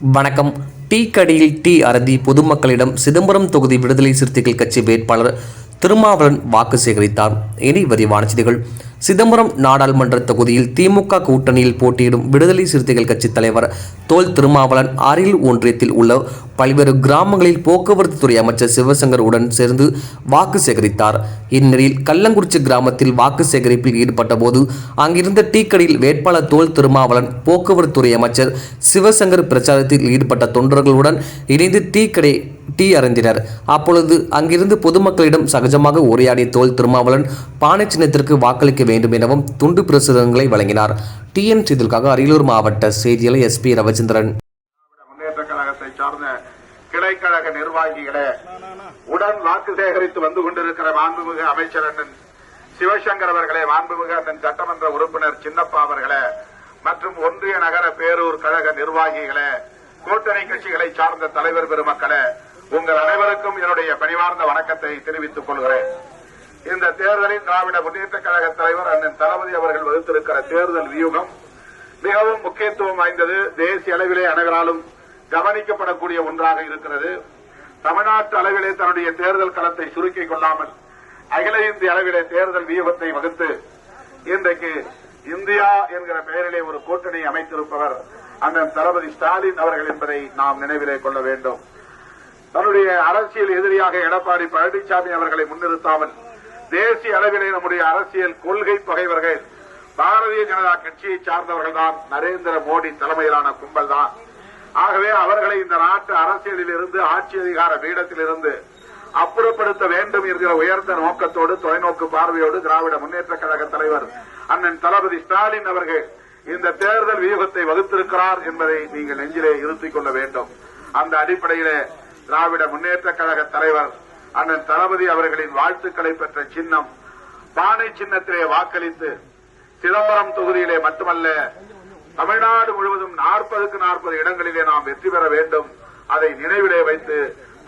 வணக்கம். டீ கடியில் டீ அருந்தி பொதுமக்களிடம் சிதம்பரம் தொகுதி விடுதலை சிறுத்தைகள் கட்சி வேட்பாளர் திருமாவளன் வாக்கு சேகரித்தார். இனி விரிவான செய்திகள். சிதம்பரம் நாடாளுமன்ற தொகுதியில் திமுக கூட்டணியில் போட்டியிடும் விடுதலை சிறுத்தைகள் கட்சி தலைவர் தோல் திருமாவளன் அரியல் ஒன்றியத்தில் உள்ள பல்வேறு கிராமங்களில் போக்குவரத்து துறை அமைச்சர் சிவசங்கர் உடன் சேர்ந்து வாக்கு சேகரித்தார். இந்நிலையில் கள்ளங்குறிச்சி கிராமத்தில் வாக்கு சேகரிப்பில் ஈடுபட்ட போது அங்கிருந்த டீக்கடையில் வேட்பாளர் தோல் திருமாவளன் போக்குவரத்து துறை அமைச்சர் சிவசங்கர் பிரச்சாரத்தில் ஈடுபட்ட தொண்டர்களுடன் இணைந்து டீ கடை டீ அருந்தினர். அப்பொழுது அங்கிருந்து பொதுமக்களிடம் சகஜமாக உரையாடிய தோல் திருமாவளன் பானை சின்னத்திற்கு வாக்களிக்க வேண்டும் எனவும் துண்டு பிரசுரங்களை வழங்கினார். டிஎன் செய்திகளுக்காக அரியலூர் மாவட்ட செய்தியாளர் எஸ்பி ரவிச்சந்திரன். கிளைக்கழக நிர்வாகிகளே? உடன் வாக்கு சேகரித்து வந்து கொண்டிருக்கிற மாண்புமிகு அமைச்சர் அண்ணன் சிவசங்கர் அவர்களே மாண்புமிகு அண்ணன் சட்டமன்ற உறுப்பினர் சின்னப்பா அவர்களே மற்றும் ஒன்றிய நகர பேரூர் கழக நிர்வாகிகளே கூட்டணி கட்சிகளை சார்ந்த தலைவர் பெருமக்களே உங்கள் அனைவருக்கும் என்னுடைய பணிவார்ந்த வணக்கத்தை தெரிவித்துக் கொள்கிறேன். இந்த தேர்தலில் திராவிட முன்னேற்ற கழக தலைவர் அண்ணன் தளபதி அவர்கள் வகுத்திருக்கிற தேர்தல் வியூகம் மிகவும் முக்கியத்துவம் வாய்ந்தது. தேசிய அளவிலே அனைவராலும் கவனிக்கப்படக்கூடிய ஒன்றாக இருக்கிறது. தமிழ்நாட்டு அளவிலே தன்னுடைய தேர்தல் களத்தை சுருக்கிக் கொள்ளாமல் அகில இந்திய அளவிலே தேர்தல் வியூகத்தை வகுத்து இன்றைக்கு இந்தியா என்கிற பெயரிலே ஒரு கூட்டணி அமைத்திருப்பவர் அண்ணன் தளபதி ஸ்டாலின் அவர்கள் என்பதை நாம் நினைவிலே கொள்ள வேண்டும். தன்னுடைய அரசியல் எதிரியாக எடப்பாடி பழனிசாமி அவர்களை முன்னிறுத்தாமல் தேசிய அளவிலே நம்முடைய அரசியல் கொள்கை பகைவர்கள் பாரதிய ஜனதா கட்சியை சார்ந்தவர்கள் தான் நரேந்திர மோடி தலைமையிலான கும்பல் தான் ஆகவே அவர்களை இந்த நாட்டு அரசியலில் இருந்து ஆட்சி அதிகார பீடத்தில் இருந்து அப்புறப்படுத்த வேண்டும் என்கிற உயர்ந்த நோக்கத்தோடு தொலைநோக்கு பார்வையோடு திராவிட முன்னேற்ற கழக தலைவர் அண்ணன் தளபதி ஸ்டாலின் அவர்கள் இந்த தேர்தல் வியூகத்தை வகுத்திருக்கிறார் என்பதை நீங்கள் நெஞ்சிலே இருத்திக் கொள்ள வேண்டும். அந்த அடிப்படையிலே திராவிட முன்னேற்ற கழக தலைவர் அண்ணன் தளபதி அவர்களின் வாழ்த்துக்களை பெற்ற சின்னம் பானை சின்னத்திலே வாக்களித்து சிதம்பரம் தொகுதியிலே மட்டுமல்ல தமிழ்நாடு முழுவதும் நாற்பதுக்கு நாற்பது இடங்களிலே நாம் வெற்றி பெற வேண்டும். அதை நினைவிலே வைத்து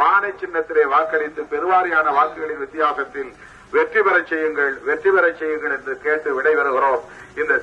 பானை சின்னத்திலே வாக்களித்து பெருவாரியான வாக்குகளின் வித்தியாசத்தில் வெற்றி பெறச் செய்யுங்கள் வெற்றி பெறச் செய்யுங்கள் என்று கேட்டு விடைபெறுகிறோம். இந்த